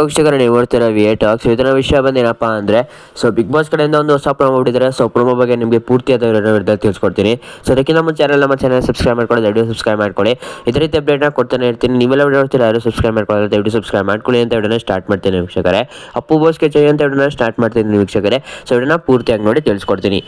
ವೀಕ್ಷಕರು ನೀವು ನೋಡ್ತೀರಾ ವಿ ಟಾಕ್ಸ್ ಇದರ ವಿಷಯ ಬಂದೇನಪ್ಪ ಅಂದರೆ ಸೊ ಬಿಗ್ ಬಾಸ್ ಕಡೆಯಿಂದ ಒಂದು ಹೊಸ ಪ್ರೊಮೋ ಬಿಟ್ಟಿದ್ದಾರೆ. ಸೊ ಪ್ರೊಮೋ ಬಗ್ಗೆ ನಿಮಗೆ ಪೂರ್ತಿಯಾದ ವಿಡಿಯೋದಲ್ಲಿ ತಿಳಿಸ್ಕೊಡ್ತೀನಿ. ಸೊ ಅದಕ್ಕಿಂತ ನಮ್ಮ ಚಾನಲ್ ನಮ್ಮ ಚಾನಲ್ ಸಬ್ಸ್ಕ್ರೈಬ್ ಮಾಡ್ಕೊಳ್ಳಿ ದಯವಿಟ್ಟು ಸಬ್ಸ್ಕ್ರೈಬ್ ಮಾಡ್ಕೊಳ್ಳಿ. ಇದೇ ರೀತಿ ಅಪ್ಡೇಟ್ನ ಕೊಡ್ತಾನೆ ಇರ್ತೀನಿ. ನೀವೆಲ್ಲ ವಿಡಿಯೋ ನೋಡ್ತೀರಾ, ಯಾರು ಸಬ್ಸ್ಕ್ರೈಬ್ ಮಾಡ್ಕೊಳ್ಳಿ ದಯವಿಟ್ಟು ಸಬ್ಸ್ಕ್ರೈಬ್ ಮಾಡ್ಕೊಳ್ಳಿ ಅಂತ ವಿಡಿಯೋನ ಸ್ಟಾರ್ಟ್ ಮಾಡ್ತೀನಿ ವೀಕ್ಷಕರೇ. ಅಪ್ಪು ಬೋಸ್ಗೆ ಜೈ ಅಂತ ವಿಡಿಯೋನ ಸ್ಟಾರ್ಟ್ ಮಾಡ್ತೀನಿ ವೀಕ್ಷಕರೇ. ಸೊ ವಿಡಿಯೋನ ಪೂರ್ತಿಯಾಗಿ ನೋಡಿ ತಿಳಿಸ್ಕೊಡ್ತೀನಿ.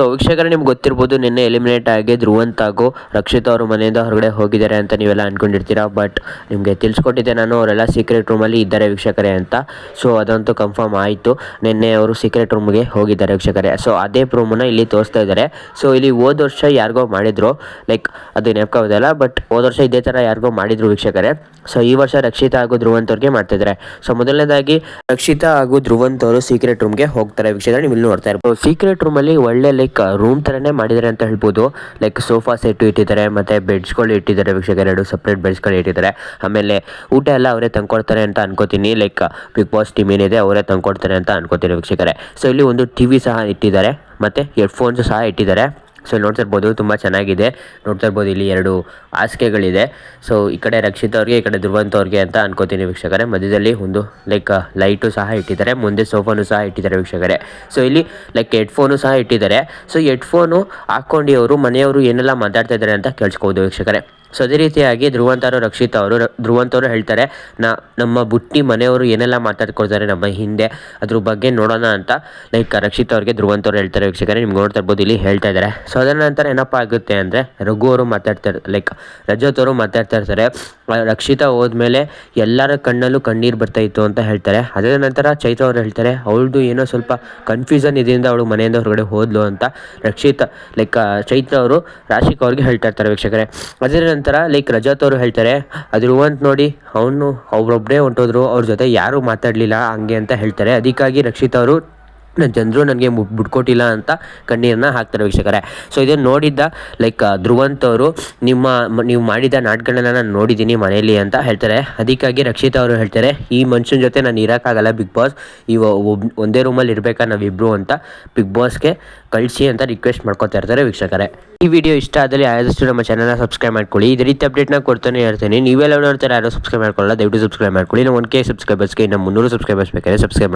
ವೀಕ್ಷಕರೇ, ನಿಮ್ಗೆ ಗೊತ್ತಿರ್ಬೋದು, ನಿನ್ನೆ ಎಲಿಮಿನೇಟ್ ಆಗಿ ಧ್ರುವಂತ್ ಹಾಗೂ ರಕ್ಷಿತ್ ಅವರು ಮನೆಯಿಂದ ಹೊರಗಡೆ ಹೋಗಿದ್ದಾರೆ ಅಂತ ನೀವೆಲ್ಲ ಅಂದ್ಕೊಂಡಿರ್ತೀರಾ ಬಟ್ ನಿಮಗೆ ತಿಳಿಸ್ಕೊಟ್ಟಿದ್ದೆ ನಾನು, ಅವರೆಲ್ಲ ಸೀಕ್ರೆಟ್ ರೂಮಲ್ಲಿ ಇದ್ದಾರೆ ವೀಕ್ಷಕರೇ ಅಂತ. ಸೊ ಅದಂತೂ ಕನ್ಫರ್ಮ್ ಆಯಿತು. ನಿನ್ನೆ ಅವರು ಸೀಕ್ರೆಟ್ ರೂಮ್ಗೆ ಹೋಗಿದ್ದಾರೆ ವೀಕ್ಷಕರೇ. ಸೊ ಅದೇ ರೂಮನ್ನು ಇಲ್ಲಿ ತೋರಿಸ್ತಾ ಇದ್ದಾರೆ. ಸೊ ಇಲ್ಲಿ ಹೋದ ವರ್ಷ ಯಾರಿಗೋ ಮಾಡಿದ್ರು ಲೈಕ್ ಅದು ನೆನಪಾಗೋದಿಲ್ಲ ಬಟ್ ಹೋದ ವರ್ಷ ಇದೇ ಥರ ಯಾರಿಗೋ ಮಾಡಿದ್ರು ವೀಕ್ಷಕರೇ. ಸೊ ಈ ವರ್ಷ ರಕ್ಷಿತಾ ಹಾಗೂ ಧ್ರುವಂತ್ ಅವ್ರಿಗೆ ಮಾಡ್ತಿದ್ದಾರೆ. ಸೊ ಮೊದಲನೇದಾಗಿ ರಕ್ಷಿತಾ ಹಾಗೂ ಧ್ರುವಂತ್ ಅವರು ಸೀಕ್ರೆಟ್ ರೂಮ್ಗೆ ಹೋಗ್ತಾರೆ ವೀಕ್ಷಕರೇ ನೀವು ಇಲ್ಲಿ ನೋಡ್ತಾ ಇರ್ಬೋದು. ಸೀಕ್ರೆಟ್ ರೂಮಲ್ಲಿ ಒಳ್ಳೆ ಲೈಕ್ ರೂಮ್ ಥರನೇ ಮಾಡಿದ್ದಾರೆ ಅಂತ ಹೇಳ್ಬೋದು. ಲೈಕ್ ಸೋಫಾ ಸೆಟ್ ಇಟ್ಟಿದ್ದಾರೆ, ಮತ್ತು ಬೆಡ್ಸ್ಗಳು ಇಟ್ಟಿದ್ದಾರೆ ವೀಕ್ಷಕ ಎರಡು ಸಪ್ರೇಟ್ ಬೆಡ್ಸ್ಗಳು ಇಟ್ಟಿದ್ದಾರೆ. ಆಮೇಲೆ ಊಟ ಎಲ್ಲ ಅವರೇ ತಂದ್ಕೊಡ್ತಾರೆ ಅಂತ ಅನ್ಕೋತೀನಿ. ಲೈಕ್ ಬಿಗ್ ಬಾಸ್ ಟೀಮ್ ಏನಿದೆ ಅವರೇ ತಂದ್ಕೊಡ್ತಾರೆ ಅಂತ ಅನ್ಕೋತೀನಿ ವೀಕ್ಷಕರೇ. ಸೊ ಇಲ್ಲಿ ಒಂದು ಟಿ ವಿ ಸಹ ಇಟ್ಟಿದ್ದಾರೆ, ಮತ್ತು ಹೆಡ್ಫೋನ್ಸ್ ಸಹ ಇಟ್ಟಿದ್ದಾರೆ. ಸೊ ಇಲ್ಲಿ ನೋಡ್ತಾ ಇರ್ಬೋದು, ತುಂಬ ಚೆನ್ನಾಗಿದೆ. ನೋಡ್ತಾ ಇರ್ಬೋದು, ಇಲ್ಲಿ ಎರಡು ಹಾಸಿಗೆಗಳಿದೆ. ಸೊ ಈ ಕಡೆ ರಕ್ಷಿತ್ ಅವ್ರಿಗೆ, ಈ ಕಡೆ ಧ್ರುವಂತ್ ಅವ್ರಿಗೆ ಅಂತ ಅನ್ಕೋತೀನಿ ವೀಕ್ಷಕರೇ. ಮಧ್ಯದಲ್ಲಿ ಒಂದು ಲೈಕ್ ಲೈಟು ಸಹ ಇಟ್ಟಿದ್ದಾರೆ. ಮುಂದೆ ಸೋಫಾನು ಸಹ ಇಟ್ಟಿದ್ದಾರೆ ವೀಕ್ಷಕರೇ. ಸೊ ಇಲ್ಲಿ ಲೈಕ್ ಹೆಡ್ಫೋನು ಸಹ ಇಟ್ಟಿದ್ದಾರೆ. ಸೊ ಹೆಡ್ಫೋನು ಹಾಕ್ಕೊಂಡು ಅವರು, ಮನೆಯವರು ಏನೆಲ್ಲ ಮಾತಾಡ್ತಾ ಇದ್ದಾರೆ ಅಂತ ಕೇಳಿಸ್ಕೋಬೋದು ವೀಕ್ಷಕರೇ. ಸೊ ಅದೇ ರೀತಿಯಾಗಿ ಧ್ರುವಂತರು ರಕ್ಷಿತ್ ಅವರು ಧ್ರುವಂತವರು ಹೇಳ್ತಾರೆ, ನಾ, ನಮ್ಮ ಬುಟ್ಟಿ ಮನೆಯವರು ಏನೆಲ್ಲ ಮಾತಾಡ್ಕೊಳ್ತಾರೆ ನಮ್ಮ ಹಿಂದೆ, ಅದ್ರ ಬಗ್ಗೆ ನೋಡೋಣ ಅಂತ. ಲೈಕ್, ರಕ್ಷಿತ್ ಅವ್ರಿಗೆ ಧ್ರುವಂತವ್ರು ಹೇಳ್ತಾರೆ ವೀಕ್ಷಕರೇ, ನಿಮ್ಗೆ ನೋಡ್ತಾ ಇರ್ಬೋದು, ಇಲ್ಲಿ ಹೇಳ್ತಾ ಇದ್ದಾರೆ. ಸೊ ಅದರ ನಂತರ ಏನಪ್ಪ ಆಗುತ್ತೆ ಅಂದರೆ, ರಘು ಅವರು ಮಾತಾಡ್ತಾರೆ ಲೈಕ್, ರಜತ್ ಅವರು ಮಾತಾಡ್ತಾ ಇರ್ತಾರೆ ರಕ್ಷಿತ ಹೋದ್ಮೇಲೆ ಎಲ್ಲರ ಕಣ್ಣಲ್ಲೂ ಕಣ್ಣೀರು ಬರ್ತಾ ಇತ್ತು ಅಂತ ಹೇಳ್ತಾರೆ. ಅದರ ನಂತರ ಚೈತ್ರ ಅವರು ಹೇಳ್ತಾರೆ, ಅವಳದು ಏನೋ ಸ್ವಲ್ಪ ಕನ್ಫ್ಯೂಷನ್ ಇದರಿಂದ ಅವಳು ಮನೆಯಿಂದ ಹೊರಗಡೆ ಹೋದ್ಲು ಅಂತ. ರಕ್ಷಿತ, ಲೈಕ್ ಚೈತ್ರ ಅವರು ರಾಶಿಕ್ ಅವ್ರಿಗೆ ಹೇಳ್ತಾ ಇರ್ತಾರೆ ವೀಕ್ಷಕರೇ. ಅದರ ನಂತರ ಲೈಕ್ ರಜತ್ ಅವರು ಹೇಳ್ತಾರೆ ಅದಿರುವಂತ ನೋಡಿ, ಅವನು ಅವ್ರೊಬ್ಬರೇ ಹೊಂಟೋದ್ರು, ಅವ್ರ ಜೊತೆ ಯಾರೂ ಮಾತಾಡಲಿಲ್ಲ, ಹಂಗೆ ಅಂತ ಹೇಳ್ತಾರೆ. ಅದಕ್ಕಾಗಿ ರಕ್ಷಿತ್ ಅವರು ನನ್ನ ಜನರು ನನಗೆ ಬಿಟ್ಕೊಟ್ಟಿಲ್ಲ ಅಂತ ಕಣ್ಣೀರನ್ನ ಹಾಕ್ತಾರೆ ವೀಕ್ಷಕರೇ. ಸೊ ಇದನ್ನು ನೋಡಿದ್ದ ಲೈಕ್ ಧ್ರುವಂತ್ ಅವರು, ನಿಮ್ಮ ನೀವು ಮಾಡಿದ ನಾಟಕಗಳನ್ನ ನಾನು ನೋಡಿದ್ದೀನಿ ಮನೆಯಲ್ಲಿ ಅಂತ ಹೇಳ್ತಾರೆ. ಅದಕ್ಕಾಗಿ ರಕ್ಷಿತಾ ಅವರು ಹೇಳ್ತಾರೆ, ಈ ಮನುಷ್ಯನ ಜೊತೆ ನಾನು ಇರೋಕ್ಕಾಗಲ್ಲ ಬಿಗ್ ಬಾಸ್. ಇವ ಒಬ್ ಒಂದೇ ರೂಮಲ್ಲಿ ಇರಬೇಕಾ ನಾವಿಬ್ಬರು ಅಂತ ಬಿಗ್ ಬಾಸ್ಗೆ ಕಳಿಸಿ ಅಂತ ರಿಕ್ವೆಸ್ಟ್ ಮಾಡ್ಕೊತಾ ಇರ್ತಾರೆ ವೀಕ್ಷಕರೇ. ಈ ವಿಡಿಯೋ ಇಷ್ಟ ಆದಲ್ಲಿ ಆದಷ್ಟು ನಮ್ಮ ಚಾನಲ್ನ ಸಬ್ಸ್ಕ್ರೈಬ್ ಮಾಡ್ಕೊಳ್ಳಿ. ಇದೇ ರೀತಿ ಅಪ್ಡೇಟ್ನ ಕೊಡ್ತಾನೆ ಇರ್ತೀನಿ. ನೀವೆಲ್ಲ ನೋಡ್ತಾರೆ ಯಾರು ಸಬ್ಸ್ಕ್ರೈಬ್ ಮಾಡ್ಕೊಳ್ಳಲ್ಲ, ದಯವಿಟ್ಟು ಸಬ್ಸ್ಕ್ರೈಬ್ ಮಾಡ್ಕೊಳ್ಳಿ. ನಾವು ಒನ್ ಕೆ ಸಬ್ಸ್ಕ್ರೈಬರ್ಸ್ಗೆ ಇನ್ನು ಮುನ್ನೂರು ಸಬ್ಸ್ಕ್ರೈಬರ್ಸ್ ಬೇಕಾದ್ರೆ ಸಬ್ಸ್ಕ್ರೈಬ್